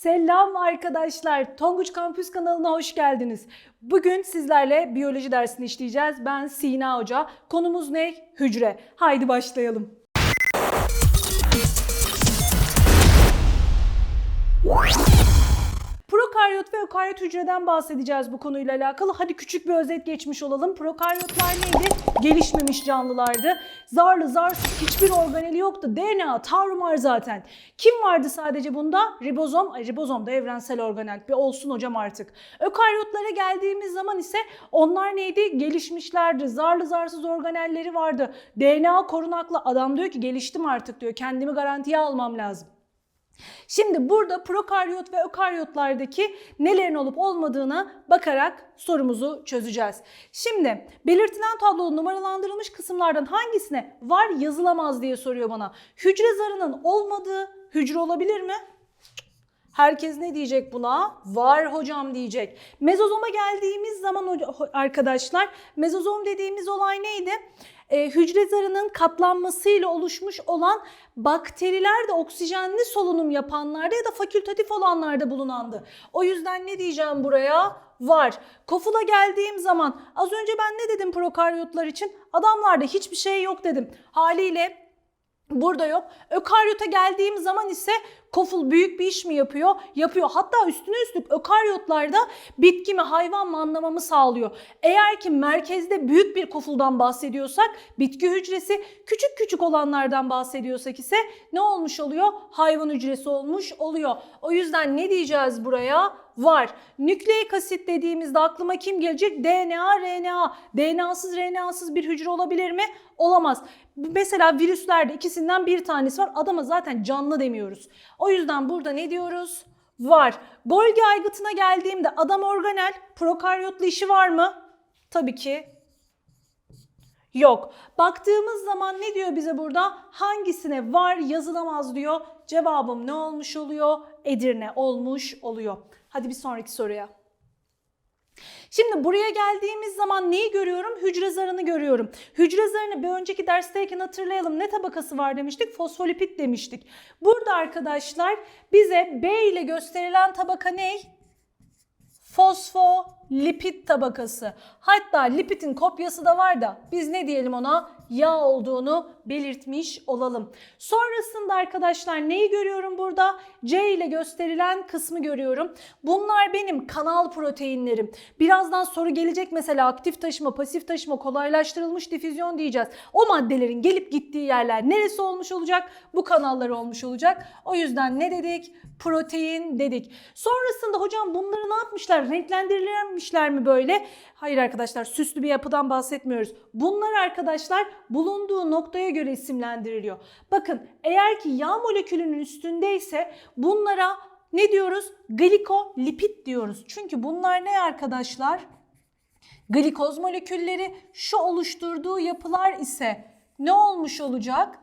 Selam arkadaşlar. Tonguç Kampüs kanalına hoş geldiniz. Bugün sizlerle biyoloji dersini işleyeceğiz. Ben Sina Hoca. Konumuz ne? Hücre. Haydi başlayalım. Prokaryot ve ökaryot hücreden bahsedeceğiz bu konuyla alakalı. Hadi küçük bir özet geçmiş olalım. Prokaryotlar neydi? Gelişmemiş canlılardı. Zarlı zarsız hiçbir organeli yoktu. DNA tarumar zaten. Kim vardı sadece bunda? Ribozom. Ay, ribozom da evrensel organel. Bir olsun hocam artık. Ökaryotlara geldiğimiz zaman ise onlar neydi? Gelişmişlerdi. Zarlı zarsız organelleri vardı. DNA korunaklı. Adam diyor ki geliştim artık diyor. Kendimi garantiye almam lazım. Şimdi burada prokaryot ve ökaryotlardaki nelerin olup olmadığına bakarak sorumuzu çözeceğiz. Şimdi belirtilen tablonun numaralandırılmış kısımlardan hangisine var yazılamaz diye soruyor bana. Hücre zarının olmadığı hücre olabilir mi? Herkes ne diyecek buna? Var hocam diyecek. Mezozoma geldiğimiz zaman arkadaşlar mezozom dediğimiz olay neydi? Ee, hücre zarının katlanmasıyla oluşmuş olan bakteriler de oksijenli solunum yapanlarda ya da fakültatif olanlarda bulunandı. O yüzden ne diyeceğim buraya? Var. Kofula geldiğim zaman az önce ben ne dedim prokaryotlar için? Adamlarda hiçbir şey yok dedim. Haliyle Burada yok. Ökaryota geldiğim zaman ise koful büyük bir iş mi yapıyor? Yapıyor. Hatta üstüne üstlük ökaryotlarda bitki mi hayvan mı anlamamı sağlıyor. Eğer ki merkezde büyük bir kofuldan bahsediyorsak bitki hücresi, küçük küçük olanlardan bahsediyorsak ise ne olmuş oluyor? Hayvan hücresi olmuş oluyor. O yüzden ne diyeceğiz buraya? Var. Nükleik asit dediğimizde aklıma kim gelecek? DNA, RNA. DNA'sız, RNA'sız bir hücre olabilir mi? Olamaz. Mesela virüslerde ikisinden bir tanesi var. Adama zaten canlı demiyoruz. O yüzden burada ne diyoruz? Var. Golgi aygıtına geldiğimde adam organel, prokaryotlu işi var mı? Tabii ki yok. Baktığımız zaman ne diyor bize burada? Hangisine var yazılamaz diyor. Cevabım ne olmuş oluyor? Edirne olmuş oluyor. Hadi bir sonraki soruya. Şimdi buraya geldiğimiz zaman neyi görüyorum? Hücre zarını görüyorum. Hücre zarını bir önceki dersteyken hatırlayalım. Ne tabakası var demiştik? Fosfolipid demiştik. Burada arkadaşlar bize B ile gösterilen tabaka ne? Fosfolipid tabakası. Hatta lipidin kopyası da var da biz ne diyelim ona? Yağ olduğunu belirtmiş olalım. Sonrasında arkadaşlar neyi görüyorum burada? C ile gösterilen kısmı görüyorum. Bunlar benim kanal proteinlerim. Birazdan soru gelecek mesela aktif taşıma, pasif taşıma, kolaylaştırılmış difüzyon diyeceğiz. O maddelerin gelip gittiği yerler neresi olmuş olacak? Bu kanallar olmuş olacak. O yüzden ne dedik? Protein dedik. Sonrasında hocam bunları ne yapmışlar? Renklendirilmişler mi böyle? Hayır arkadaşlar süslü bir yapıdan bahsetmiyoruz. Bunlar arkadaşlar bulunduğu noktaya göre isimlendiriliyor. Bakın eğer ki yağ molekülünün üstündeyse bunlara ne diyoruz? Glikolipid diyoruz. Çünkü bunlar ne arkadaşlar? Glikoz molekülleri şu oluşturduğu yapılar ise ne olmuş olacak?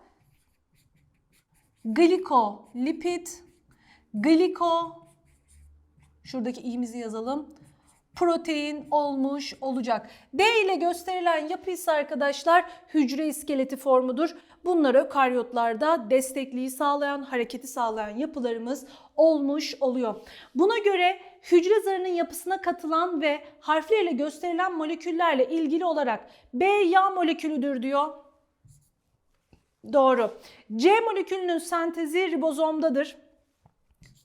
Glikolipid, gliko şuradaki i'mizi yazalım protein olmuş olacak. D ile gösterilen yapı ise arkadaşlar hücre iskeleti formudur. Bunlar ökaryotlarda destekliği sağlayan, hareketi sağlayan yapılarımız olmuş oluyor. Buna göre hücre zarının yapısına katılan ve harflerle gösterilen moleküllerle ilgili olarak B yağ molekülüdür diyor. Doğru. C molekülünün sentezi ribozomdadır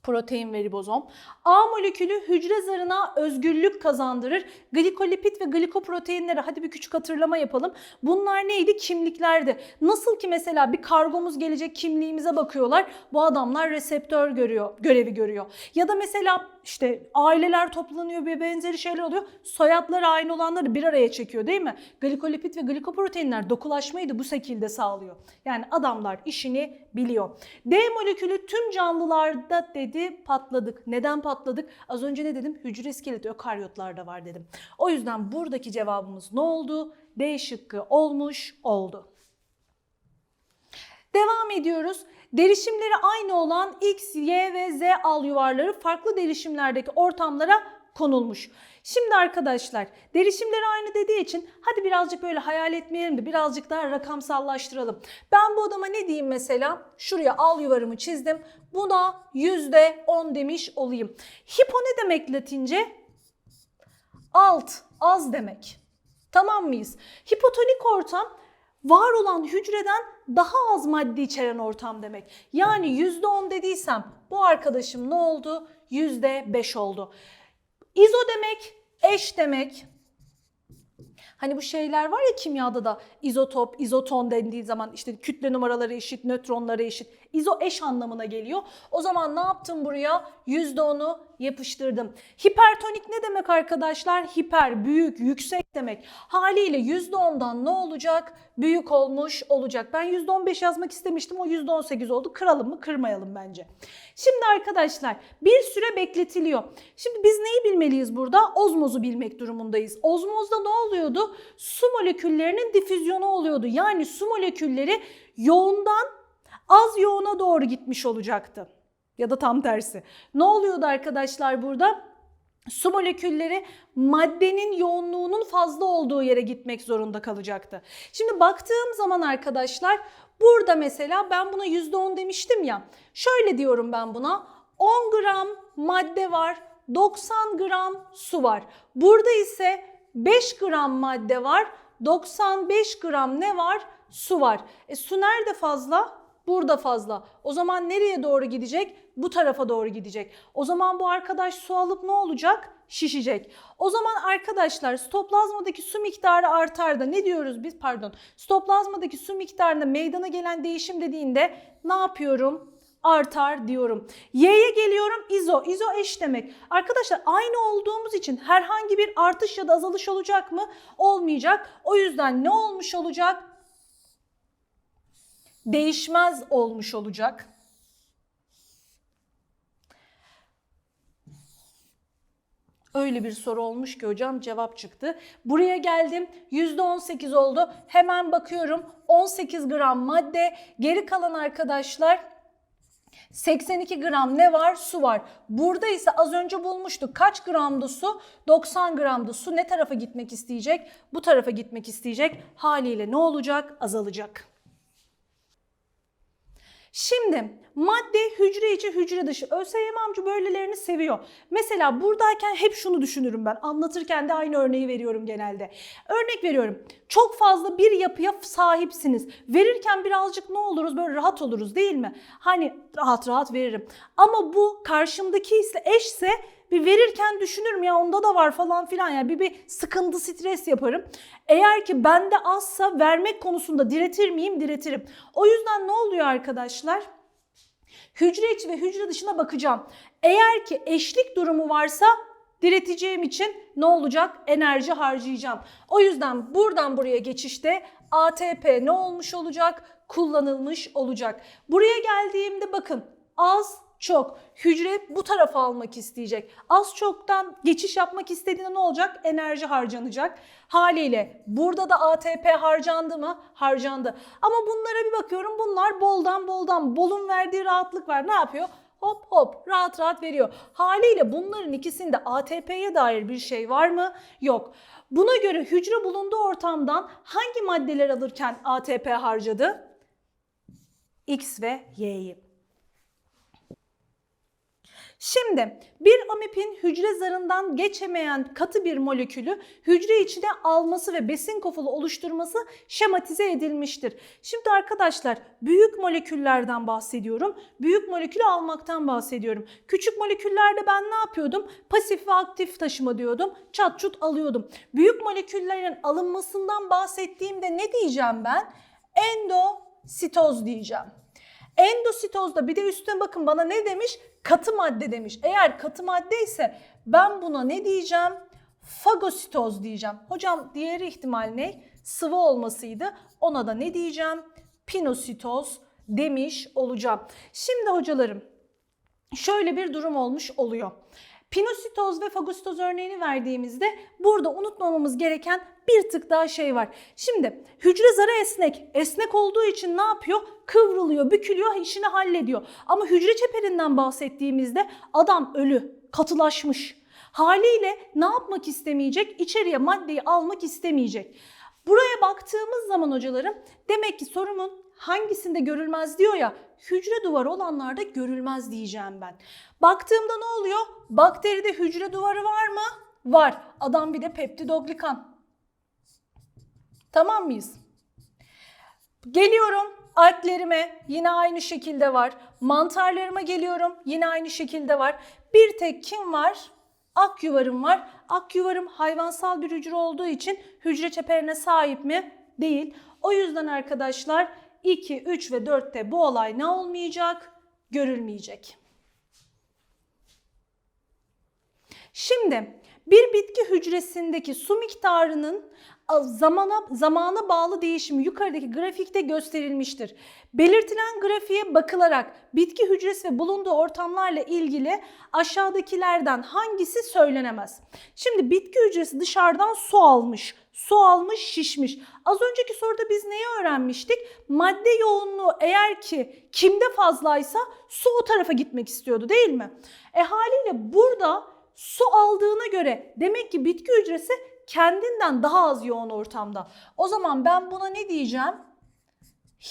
protein ve ribozom. A molekülü hücre zarına özgürlük kazandırır. Glikolipid ve glikoproteinlere hadi bir küçük hatırlama yapalım. Bunlar neydi? Kimliklerdi. Nasıl ki mesela bir kargomuz gelecek kimliğimize bakıyorlar. Bu adamlar reseptör görüyor, görevi görüyor. Ya da mesela işte aileler toplanıyor bir benzeri şeyler oluyor. Soyadları aynı olanları bir araya çekiyor değil mi? Glikolipid ve glikoproteinler dokulaşmayı da bu şekilde sağlıyor. Yani adamlar işini biliyor. D molekülü tüm canlılarda dedi patladık. Neden patladık? Az önce ne dedim? Hücre iskeleti ökaryotlarda var dedim. O yüzden buradaki cevabımız ne oldu? D şıkkı olmuş oldu. Devam ediyoruz. Derişimleri aynı olan X, Y ve Z al yuvarları farklı derişimlerdeki ortamlara konulmuş. Şimdi arkadaşlar derişimleri aynı dediği için hadi birazcık böyle hayal etmeyelim de birazcık daha rakamsallaştıralım. Ben bu adama ne diyeyim mesela? Şuraya al yuvarımı çizdim. Buna %10 demiş olayım. Hipo ne demek latince? Alt, az demek. Tamam mıyız? Hipotonik ortam var olan hücreden daha az madde içeren ortam demek. Yani %10 dediysem bu arkadaşım ne oldu? %5 oldu. İzo demek eş demek. Hani bu şeyler var ya kimyada da izotop, izoton dendiği zaman işte kütle numaraları eşit, nötronları eşit. İzo eş anlamına geliyor. O zaman ne yaptım buraya? %10'u yapıştırdım. Hipertonik ne demek arkadaşlar? Hiper, büyük, yüksek demek. Haliyle %10'dan ne olacak? Büyük olmuş olacak. Ben %15 yazmak istemiştim. O %18 oldu. Kıralım mı? Kırmayalım bence. Şimdi arkadaşlar bir süre bekletiliyor. Şimdi biz neyi bilmeliyiz burada? Ozmozu bilmek durumundayız. Ozmozda ne oluyordu? Su moleküllerinin difüzyonu oluyordu. Yani su molekülleri yoğundan az yoğuna doğru gitmiş olacaktı. Ya da tam tersi. Ne oluyordu arkadaşlar burada? Su molekülleri maddenin yoğunluğunun fazla olduğu yere gitmek zorunda kalacaktı. Şimdi baktığım zaman arkadaşlar burada mesela ben buna %10 demiştim ya. Şöyle diyorum ben buna 10 gram madde var 90 gram su var. Burada ise 5 gram madde var 95 gram ne var? Su var. E su nerede fazla? Burada fazla. O zaman nereye doğru gidecek? Bu tarafa doğru gidecek. O zaman bu arkadaş su alıp ne olacak? Şişecek. O zaman arkadaşlar stoplazmadaki su miktarı artar da ne diyoruz biz? Pardon. Stoplazmadaki su miktarında meydana gelen değişim dediğinde ne yapıyorum? artar diyorum. Y'ye geliyorum izo. İzo eş demek. Arkadaşlar aynı olduğumuz için herhangi bir artış ya da azalış olacak mı? Olmayacak. O yüzden ne olmuş olacak? Değişmez olmuş olacak. Öyle bir soru olmuş ki hocam cevap çıktı. Buraya geldim %18 oldu. Hemen bakıyorum 18 gram madde. Geri kalan arkadaşlar 82 gram ne var? Su var. Burada ise az önce bulmuştuk. Kaç gramdı su? 90 gramdı su. Ne tarafa gitmek isteyecek? Bu tarafa gitmek isteyecek. Haliyle ne olacak? Azalacak. Şimdi madde hücre içi hücre dışı. ÖSYM amca böylelerini seviyor. Mesela buradayken hep şunu düşünürüm ben. Anlatırken de aynı örneği veriyorum genelde. Örnek veriyorum. Çok fazla bir yapıya sahipsiniz. Verirken birazcık ne oluruz böyle rahat oluruz değil mi? Hani rahat rahat veririm. Ama bu karşımdaki ise eşse bir verirken düşünürüm ya onda da var falan filan yani bir, bir sıkıntı stres yaparım. Eğer ki bende azsa vermek konusunda diretir miyim? Diretirim. O yüzden ne oluyor arkadaşlar? Hücre içi ve hücre dışına bakacağım. Eğer ki eşlik durumu varsa direteceğim için ne olacak? Enerji harcayacağım. O yüzden buradan buraya geçişte ATP ne olmuş olacak? Kullanılmış olacak. Buraya geldiğimde bakın az çok. Hücre bu tarafa almak isteyecek. Az çoktan geçiş yapmak istediğinde ne olacak? Enerji harcanacak. Haliyle burada da ATP harcandı mı? Harcandı. Ama bunlara bir bakıyorum bunlar boldan boldan. Bolun verdiği rahatlık var. Ne yapıyor? Hop hop rahat rahat veriyor. Haliyle bunların ikisinde ATP'ye dair bir şey var mı? Yok. Buna göre hücre bulunduğu ortamdan hangi maddeler alırken ATP harcadı? X ve Y'yi. Şimdi bir amipin hücre zarından geçemeyen katı bir molekülü hücre içine alması ve besin kofulu oluşturması şematize edilmiştir. Şimdi arkadaşlar büyük moleküllerden bahsediyorum. Büyük molekülü almaktan bahsediyorum. Küçük moleküllerde ben ne yapıyordum? Pasif ve aktif taşıma diyordum. Çat çut alıyordum. Büyük moleküllerin alınmasından bahsettiğimde ne diyeceğim ben? Endositoz diyeceğim. Endositozda bir de üstüne bakın bana ne demiş? Katı madde demiş. Eğer katı madde ise ben buna ne diyeceğim? Fagositoz diyeceğim. Hocam diğeri ihtimal ne? Sıvı olmasıydı. Ona da ne diyeceğim? Pinositoz demiş olacağım. Şimdi hocalarım şöyle bir durum olmuş oluyor. Pinositoz ve fagositoz örneğini verdiğimizde burada unutmamamız gereken bir tık daha şey var. Şimdi hücre zarı esnek. Esnek olduğu için ne yapıyor? Kıvrılıyor, bükülüyor, işini hallediyor. Ama hücre çeperinden bahsettiğimizde adam ölü, katılaşmış. Haliyle ne yapmak istemeyecek? İçeriye maddeyi almak istemeyecek. Buraya baktığımız zaman hocalarım demek ki sorumun hangisinde görülmez diyor ya hücre duvarı olanlarda görülmez diyeceğim ben. Baktığımda ne oluyor? Bakteride hücre duvarı var mı? Var. Adam bir de peptidoglikan. Tamam mıyız? Geliyorum alglerime yine aynı şekilde var. Mantarlarıma geliyorum yine aynı şekilde var. Bir tek kim var? Ak yuvarım var. Ak yuvarım hayvansal bir hücre olduğu için hücre çeperine sahip mi? Değil. O yüzden arkadaşlar 2, 3 ve 4'te bu olay ne olmayacak? Görülmeyecek. Şimdi bir bitki hücresindeki su miktarının zamana zamana bağlı değişimi yukarıdaki grafikte gösterilmiştir. Belirtilen grafiğe bakılarak bitki hücresi ve bulunduğu ortamlarla ilgili aşağıdakilerden hangisi söylenemez? Şimdi bitki hücresi dışarıdan su almış, su almış, şişmiş. Az önceki soruda biz neyi öğrenmiştik? Madde yoğunluğu eğer ki kimde fazlaysa su o tarafa gitmek istiyordu değil mi? E haliyle burada su aldığına göre demek ki bitki hücresi kendinden daha az yoğun ortamda. O zaman ben buna ne diyeceğim?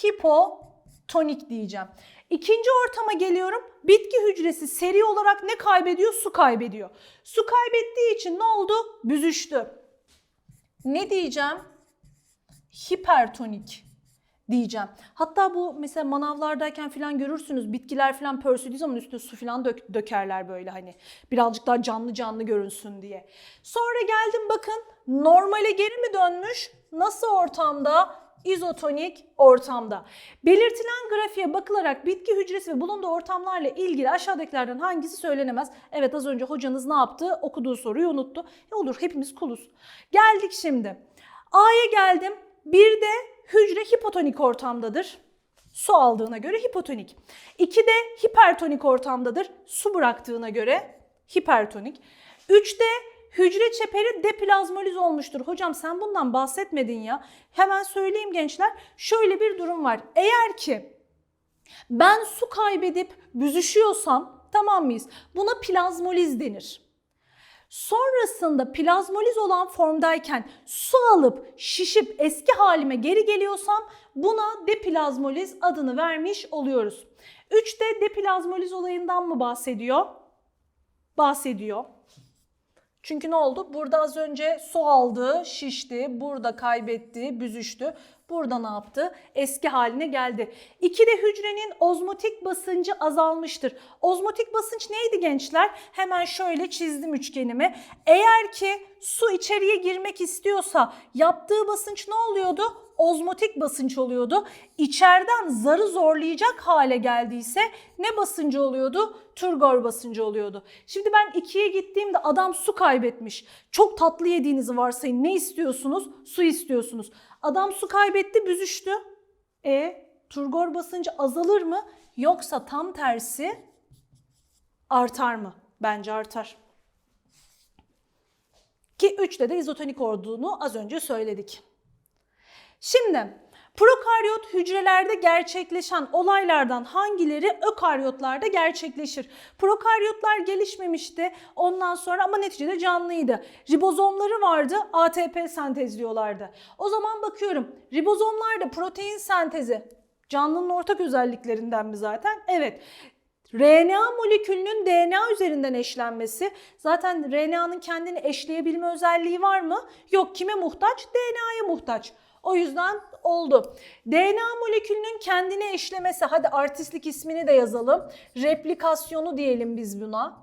Hipotonik diyeceğim. İkinci ortama geliyorum. Bitki hücresi seri olarak ne kaybediyor? Su kaybediyor. Su kaybettiği için ne oldu? Büzüştü. Ne diyeceğim? Hipertonik diyeceğim. Hatta bu mesela manavlardayken falan görürsünüz bitkiler falan pörsüdüğü zaman üstüne su falan dök, dökerler böyle hani birazcık daha canlı canlı görünsün diye. Sonra geldim bakın normale geri mi dönmüş? Nasıl ortamda? İzotonik ortamda. Belirtilen grafiğe bakılarak bitki hücresi ve bulunduğu ortamlarla ilgili aşağıdakilerden hangisi söylenemez? Evet az önce hocanız ne yaptı? Okuduğu soruyu unuttu. E olur hepimiz kuluz. Geldik şimdi. A'ya geldim. Bir de hücre hipotonik ortamdadır. Su aldığına göre hipotonik. İki de hipertonik ortamdadır. Su bıraktığına göre hipertonik. Üçte hücre çeperi deplazmoliz olmuştur. Hocam sen bundan bahsetmedin ya. Hemen söyleyeyim gençler. Şöyle bir durum var. Eğer ki ben su kaybedip büzüşüyorsam tamam mıyız? Buna plazmoliz denir. Sonrasında plazmoliz olan formdayken su alıp şişip eski halime geri geliyorsam buna deplazmoliz adını vermiş oluyoruz. 3'te deplazmoliz olayından mı bahsediyor? Bahsediyor. Çünkü ne oldu? Burada az önce su aldı, şişti, burada kaybetti, büzüştü. Burada ne yaptı? Eski haline geldi. İki de hücrenin ozmotik basıncı azalmıştır. Ozmotik basınç neydi gençler? Hemen şöyle çizdim üçgenimi. Eğer ki su içeriye girmek istiyorsa yaptığı basınç ne oluyordu? Ozmotik basınç oluyordu. İçeriden zarı zorlayacak hale geldiyse ne basıncı oluyordu? Turgor basıncı oluyordu. Şimdi ben ikiye gittiğimde adam su kaybetmiş. Çok tatlı yediğinizi varsayın. Ne istiyorsunuz? Su istiyorsunuz. Adam su kaybetti, büzüştü. E turgor basıncı azalır mı? Yoksa tam tersi artar mı? Bence artar. Ki 3'te de izotonik olduğunu az önce söyledik. Şimdi prokaryot hücrelerde gerçekleşen olaylardan hangileri ökaryotlarda gerçekleşir? Prokaryotlar gelişmemişti ondan sonra ama neticede canlıydı. Ribozomları vardı ATP sentezliyorlardı. O zaman bakıyorum ribozomlarda protein sentezi canlının ortak özelliklerinden mi zaten? Evet. RNA molekülünün DNA üzerinden eşlenmesi. Zaten RNA'nın kendini eşleyebilme özelliği var mı? Yok. Kime muhtaç? DNA'ya muhtaç. O yüzden oldu. DNA molekülünün kendine eşlemesi, hadi artistlik ismini de yazalım. Replikasyonu diyelim biz buna.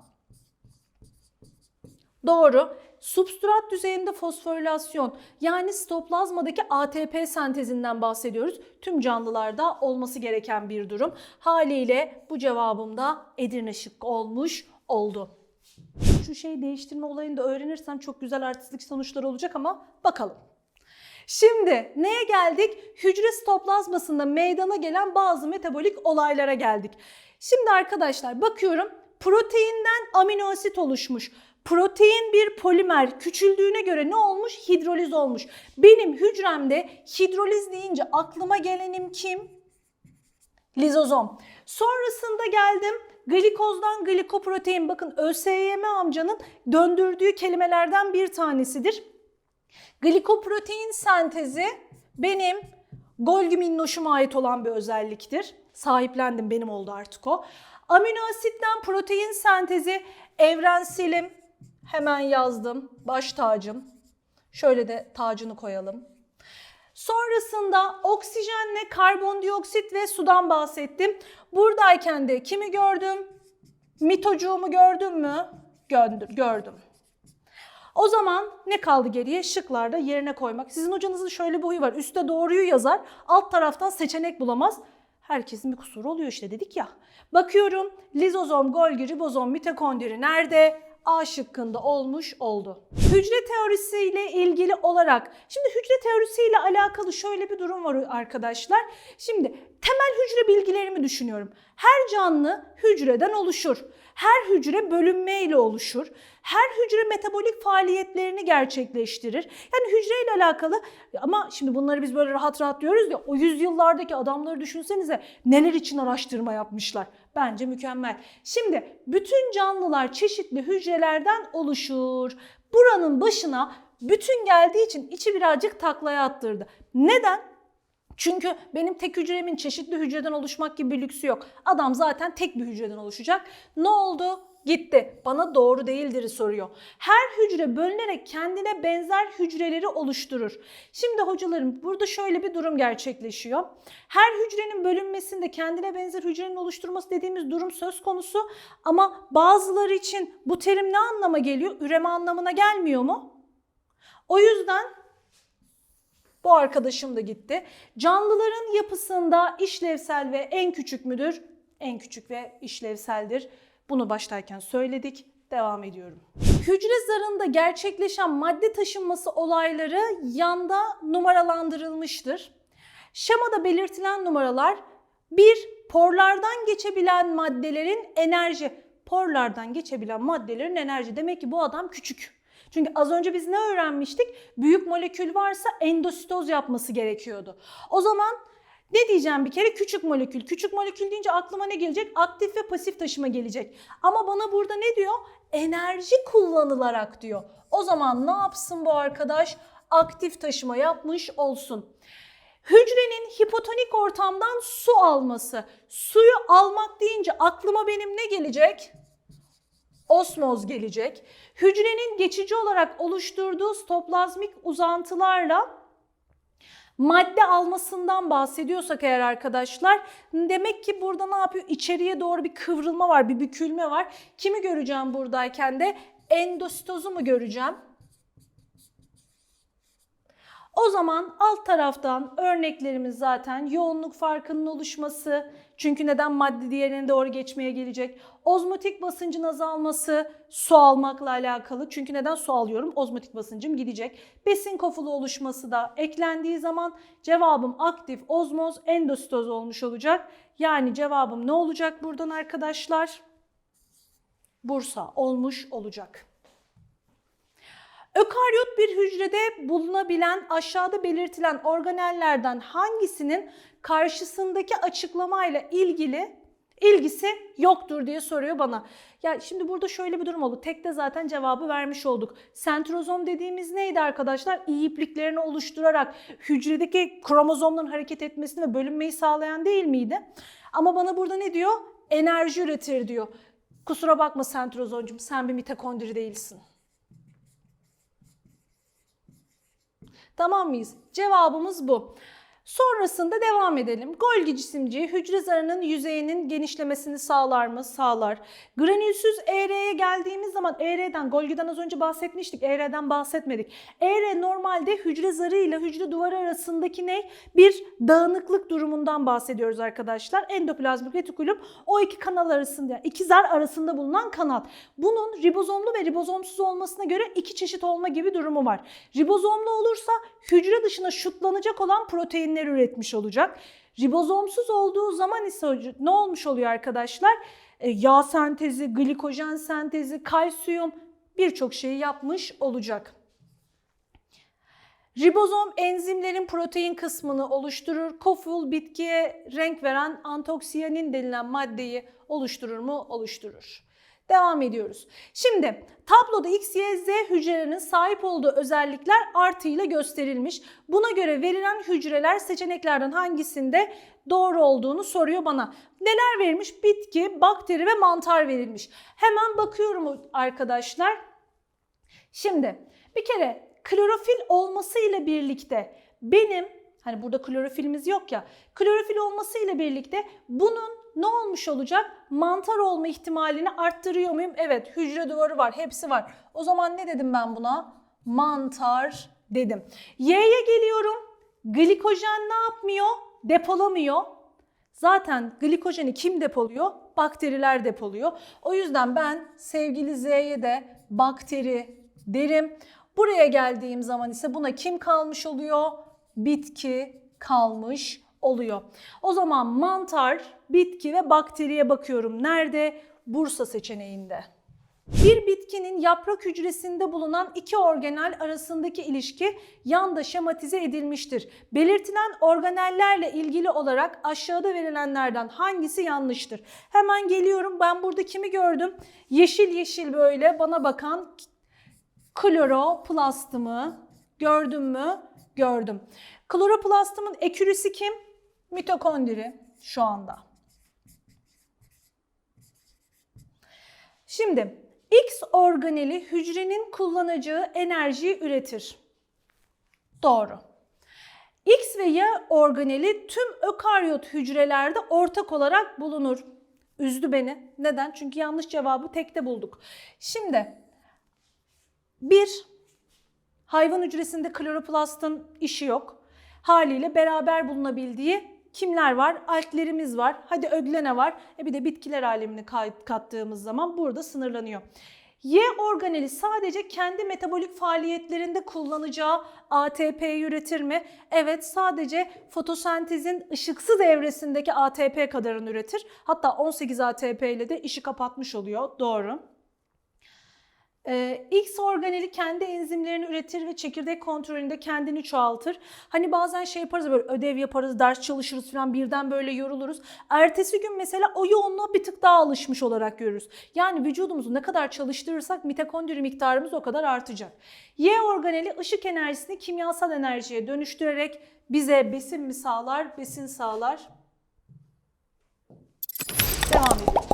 Doğru. Substrat düzeyinde fosforilasyon yani sitoplazmadaki ATP sentezinden bahsediyoruz. Tüm canlılarda olması gereken bir durum. Haliyle bu cevabım da Edirne şıkkı olmuş oldu. Şu şeyi değiştirme olayını da öğrenirsem çok güzel artistlik sonuçları olacak ama bakalım. Şimdi neye geldik? Hücre sitoplazmasında meydana gelen bazı metabolik olaylara geldik. Şimdi arkadaşlar bakıyorum proteinden amino asit oluşmuş. Protein bir polimer küçüldüğüne göre ne olmuş? Hidroliz olmuş. Benim hücremde hidroliz deyince aklıma gelenim kim? Lizozom. Sonrasında geldim Glikozdan glikoprotein bakın ÖSYM amcanın döndürdüğü kelimelerden bir tanesidir. Glikoprotein sentezi benim Golgi minnoşuma ait olan bir özelliktir. Sahiplendim benim oldu artık o. Amino asitten protein sentezi evrenselim. Hemen yazdım. Baş tacım. Şöyle de tacını koyalım. Sonrasında oksijenle karbondioksit ve sudan bahsettim. Buradayken de kimi gördüm? Mitocuğumu gördüm mü? Gördüm. gördüm. O zaman ne kaldı geriye? Şıklarda yerine koymak. Sizin hocanızın şöyle bir huyu var. Üste doğruyu yazar, alt taraftan seçenek bulamaz. Herkesin bir kusuru oluyor işte dedik ya. Bakıyorum lizozom, golgi, ribozom, mitokondri nerede? A şıkkında olmuş oldu. Hücre teorisiyle ilgili olarak, şimdi hücre teorisiyle alakalı şöyle bir durum var arkadaşlar. Şimdi temel hücre bilgilerimi düşünüyorum. Her canlı hücreden oluşur. Her hücre bölünmeyle oluşur. Her hücre metabolik faaliyetlerini gerçekleştirir. Yani hücreyle alakalı ama şimdi bunları biz böyle rahat rahat diyoruz ya o yüzyıllardaki adamları düşünsenize neler için araştırma yapmışlar. Bence mükemmel. Şimdi bütün canlılar çeşitli hücrelerden oluşur. Buranın başına bütün geldiği için içi birazcık taklaya attırdı. Neden? Çünkü benim tek hücremin çeşitli hücreden oluşmak gibi bir lüksü yok. Adam zaten tek bir hücreden oluşacak. Ne oldu? Gitti. Bana doğru değildir soruyor. Her hücre bölünerek kendine benzer hücreleri oluşturur. Şimdi hocalarım burada şöyle bir durum gerçekleşiyor. Her hücrenin bölünmesinde kendine benzer hücrenin oluşturması dediğimiz durum söz konusu. Ama bazıları için bu terim ne anlama geliyor? Üreme anlamına gelmiyor mu? O yüzden bu arkadaşım da gitti. Canlıların yapısında işlevsel ve en küçük müdür? En küçük ve işlevseldir. Bunu baştayken söyledik. Devam ediyorum. Hücre zarında gerçekleşen madde taşınması olayları yanda numaralandırılmıştır. Şemada belirtilen numaralar bir porlardan geçebilen maddelerin enerji. Porlardan geçebilen maddelerin enerji. Demek ki bu adam küçük. Çünkü az önce biz ne öğrenmiştik? Büyük molekül varsa endositoz yapması gerekiyordu. O zaman ne diyeceğim bir kere? Küçük molekül. Küçük molekül deyince aklıma ne gelecek? Aktif ve pasif taşıma gelecek. Ama bana burada ne diyor? Enerji kullanılarak diyor. O zaman ne yapsın bu arkadaş? Aktif taşıma yapmış olsun. Hücrenin hipotonik ortamdan su alması. Suyu almak deyince aklıma benim ne gelecek? Osmoz gelecek. Hücrenin geçici olarak oluşturduğu stoplazmik uzantılarla madde almasından bahsediyorsak eğer arkadaşlar demek ki burada ne yapıyor? İçeriye doğru bir kıvrılma var, bir bükülme var. Kimi göreceğim buradayken de? Endositozu mu göreceğim? O zaman alt taraftan örneklerimiz zaten yoğunluk farkının oluşması. Çünkü neden madde diğerine doğru geçmeye gelecek? Ozmotik basıncın azalması su almakla alakalı. Çünkü neden su alıyorum? Ozmotik basıncım gidecek. Besin kofulu oluşması da eklendiği zaman cevabım aktif ozmoz endositoz olmuş olacak. Yani cevabım ne olacak buradan arkadaşlar? Bursa olmuş olacak. Ökaryot bir hücrede bulunabilen aşağıda belirtilen organellerden hangisinin karşısındaki açıklamayla ilgili ilgisi yoktur diye soruyor bana. Ya şimdi burada şöyle bir durum oldu. Tekte zaten cevabı vermiş olduk. Sentrozom dediğimiz neydi arkadaşlar? İyi ipliklerini oluşturarak hücredeki kromozomların hareket etmesini ve bölünmeyi sağlayan değil miydi? Ama bana burada ne diyor? Enerji üretir diyor. Kusura bakma sentrozomcum sen bir mitokondri değilsin. Tamam mıyız? Cevabımız bu. Sonrasında devam edelim. Golgi cisimciği hücre zarının yüzeyinin genişlemesini sağlar mı? Sağlar. Granülsüz ER'ye geldiğimiz zaman ER'den, Golgi'den az önce bahsetmiştik. ER'den bahsetmedik. ER normalde hücre zarı ile hücre duvarı arasındaki ne? Bir dağınıklık durumundan bahsediyoruz arkadaşlar. Endoplazmik retikulum o iki kanal arasında, iki zar arasında bulunan kanal. Bunun ribozomlu ve ribozomsuz olmasına göre iki çeşit olma gibi durumu var. Ribozomlu olursa hücre dışına şutlanacak olan proteinler üretmiş olacak. Ribozomsuz olduğu zaman ise ne olmuş oluyor arkadaşlar? E, yağ sentezi, glikojen sentezi, kalsiyum birçok şeyi yapmış olacak. Ribozom enzimlerin protein kısmını oluşturur. Koful bitkiye renk veren antoksiyanin denilen maddeyi oluşturur mu? Oluşturur. Devam ediyoruz. Şimdi tabloda X, Y, Z hücrelerinin sahip olduğu özellikler artı ile gösterilmiş. Buna göre verilen hücreler seçeneklerden hangisinde doğru olduğunu soruyor bana. Neler verilmiş? Bitki, bakteri ve mantar verilmiş. Hemen bakıyorum arkadaşlar. Şimdi bir kere klorofil olmasıyla birlikte benim hani burada klorofilimiz yok ya klorofil olmasıyla birlikte bunun ne olmuş olacak? Mantar olma ihtimalini arttırıyor muyum? Evet hücre duvarı var hepsi var. O zaman ne dedim ben buna? Mantar dedim. Y'ye geliyorum. Glikojen ne yapmıyor? Depolamıyor. Zaten glikojeni kim depoluyor? Bakteriler depoluyor. O yüzden ben sevgili Z'ye de bakteri derim. Buraya geldiğim zaman ise buna kim kalmış oluyor? Bitki kalmış oluyor. O zaman mantar, bitki ve bakteriye bakıyorum. Nerede? Bursa seçeneğinde. Bir bitkinin yaprak hücresinde bulunan iki organel arasındaki ilişki yanda şematize edilmiştir. Belirtilen organellerle ilgili olarak aşağıda verilenlerden hangisi yanlıştır? Hemen geliyorum. Ben burada kimi gördüm? Yeşil yeşil böyle bana bakan kloroplastımı gördüm mü? Gördüm. Kloroplastımın ekürisi kim? Mitokondri şu anda. Şimdi X organeli hücrenin kullanacağı enerjiyi üretir. Doğru. X ve Y organeli tüm ökaryot hücrelerde ortak olarak bulunur. Üzdü beni. Neden? Çünkü yanlış cevabı tekte bulduk. Şimdi bir, hayvan hücresinde kloroplastın işi yok. Haliyle beraber bulunabildiği kimler var? Alklerimiz var. Hadi öglene var. E bir de bitkiler alemini kattığımız zaman burada sınırlanıyor. Y organeli sadece kendi metabolik faaliyetlerinde kullanacağı ATP'yi üretir mi? Evet sadece fotosentezin ışıksız evresindeki ATP kadarını üretir. Hatta 18 ATP ile de işi kapatmış oluyor. Doğru. Ee, X organeli kendi enzimlerini üretir ve çekirdek kontrolünde kendini çoğaltır. Hani bazen şey yaparız böyle ödev yaparız, ders çalışırız falan birden böyle yoruluruz. Ertesi gün mesela o yoğunluğa bir tık daha alışmış olarak görürüz. Yani vücudumuzu ne kadar çalıştırırsak mitokondri miktarımız o kadar artacak. Y organeli ışık enerjisini kimyasal enerjiye dönüştürerek bize besin mi sağlar? Besin sağlar. Devam ediyoruz.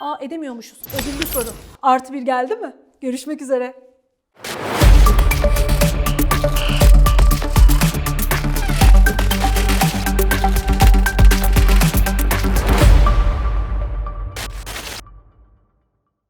Aa edemiyormuşuz. Ödüllü soru. Artı bir geldi mi? Görüşmek üzere.